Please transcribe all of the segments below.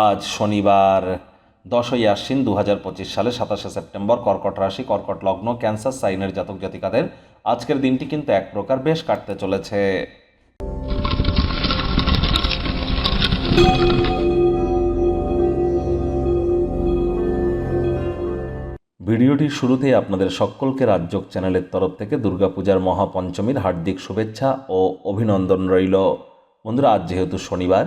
আজ শনিবার দশই আশ্বিন দু হাজার পঁচিশ সালে সাতাশে সেপ্টেম্বর কর্কট রাশি, কর্কট লগ্ন, ক্যান্সার, সাইনের জাতক জাতিকাদের আজকের দিনটি কিন্তু এক প্রকার বেশ কাটতে চলেছে। ভিডিওটির শুরুতেই আপনাদের সকলকে রাজ্যক চ্যানেলের তরফ থেকে দুর্গাপূজার মহাপঞ্চমীর হার্দিক শুভেচ্ছা ও অভিনন্দন রইল। বন্ধুরা, আজ যেহেতু শনিবার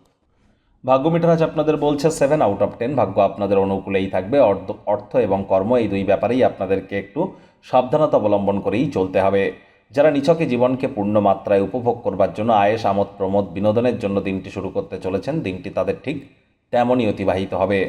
ভাগ্য মিটার আজ আপনাদের বলছে সেভেন আউট অফ টেন ভাগ্য আপনাদের অনুকূলেই থাকবে। অর্থ এবং কর্ম এই দুই ব্যাপারেই আপনাদেরকে একটু সাবধানতা অবলম্বন করেই চলতে হবে। যারা নিছকে জীবনকে পূর্ণ মাত্রায় উপভোগ করবার জন্য আয়েস, আমোদ, প্রমোদ, বিনোদনের জন্য দিনটি শুরু করতে চলেছেন, দিনটি তাদের ঠিক তেমনই অতিবাহিত হবে।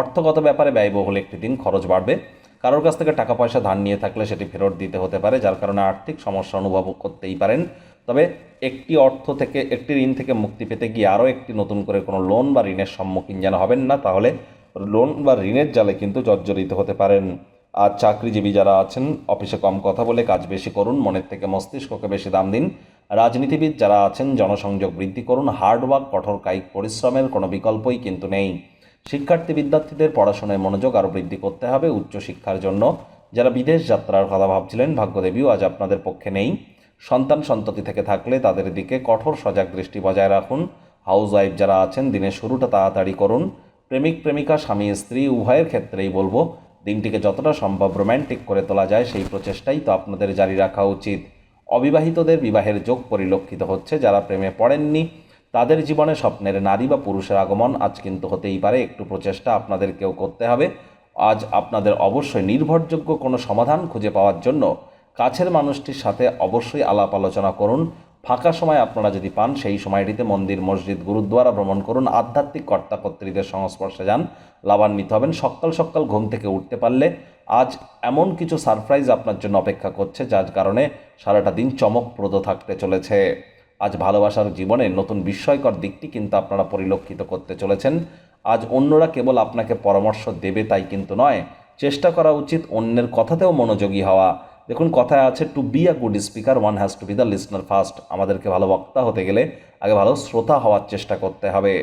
অর্থগত ব্যাপারে ব্যয়বহুল একটি দিন, খরচ বাড়বে। কারোর কাছ থেকে টাকা পয়সা ধার নিয়ে থাকলে সেটি ফেরত দিতে হতে পারে, যার কারণে আর্থিক সমস্যা অনুভব করতেই পারেন। তবে একটি অর্থ থেকে, একটি ঋণ থেকে মুক্তি পেতে গিয়ে আরও একটি নতুন করে কোনো লোন বা ঋণের সম্মুখীন যেন হবেন না, তাহলে লোন বা ঋণের জালে কিন্তু জর্জরিত হতে পারেন। আর চাকরিজীবী যারা আছেন, অফিসে কম কথা বলে কাজ বেশি করুন, মনের থেকে মস্তিষ্ককে বেশি দাম দিন। রাজনীতিবিদ যারা আছেন, জনসংযোগ বৃদ্ধি করুন হার্ডওয়ার্ক কঠোর কায়িক পরিশ্রমের কোনো বিকল্পই কিন্তু নেই। শিক্ষার্থী বিদ্যার্থীদের পড়াশোনায় মনোযোগ আরও বৃদ্ধি করতে হবে উচ্চশিক্ষার জন্য। যারা বিদেশ যাত্রার কথা ভাবছিলেন, ভাগ্যদেবীও আজ আপনাদের পক্ষে নেই। সন্তান সন্ততি থেকে থাকলে তাদের দিকে কঠোর সজাগ দৃষ্টি বজায় রাখুন। হাউস ওয়াইফ যারা আছেন, দিনের শুরুটা তাড়াতাড়ি করুন। প্রেমিক, প্রেমিকা, স্বামী, স্ত্রী, উভয়ের ক্ষেত্রেই বলব, দিনটিকে যতটা সম্ভব রোম্যান্টিক করে তোলা যায়, সেই প্রচেষ্টাই তো আপনাদের জারি রাখা উচিত। অবিবাহিতদের বিবাহের যোগ পরিলক্ষিত হচ্ছে, যারা প্রেমে পড়েননি, তাদের জীবনে স্বপ্নের নারী বা পুরুষের আগমন আজ কিন্তু হতেই পারে, একটু প্রচেষ্টা আপনাদেরকেও করতে হবে। আজ আপনাদের অবশ্যই নির্ভরযোগ্য কোনো সমাধান খুঁজে পাওয়ার জন্য কাছের মানুষটির সাথে অবশ্যই আলাপ আলোচনা করুন। ফাঁকা সময় আপনারা যদি পান, সেই সময়টিতে মন্দির, মসজিদ, গুরুদ্বারা ভ্রমণ করুন। আধ্যাত্মিক কর্তাকর্ত্রীদের সংস্পর্শে যান। লাভান্বিত হবেন। সকাল সকাল ঘুম থেকে উঠতে পারলে আজ এমন কিছু সারপ্রাইজ আপনার জন্য অপেক্ষা করছে, যার কারণে সারাটা দিন চমকপ্রদ থাকতে চলেছে। আজ ভালোবাসার জীবনে নতুন বিস্ময়কর দিকটি কিন্তু আপনারা পরিলক্ষিত করতে চলেছেন। আজ অন্যরা কেবল আপনাকে পরামর্শ দেবে, তাই কিন্তু নয়। চেষ্টা করা উচিত অন্যের কথাতেও মনোযোগী হওয়া। দেখুন, কথায় আছে to be a good speaker one has to be the listener first আমাদেরকে ভালো বক্তা হতে গেলে আগে ভালো শ্রোতা হওয়ার চেষ্টা করতে হবে।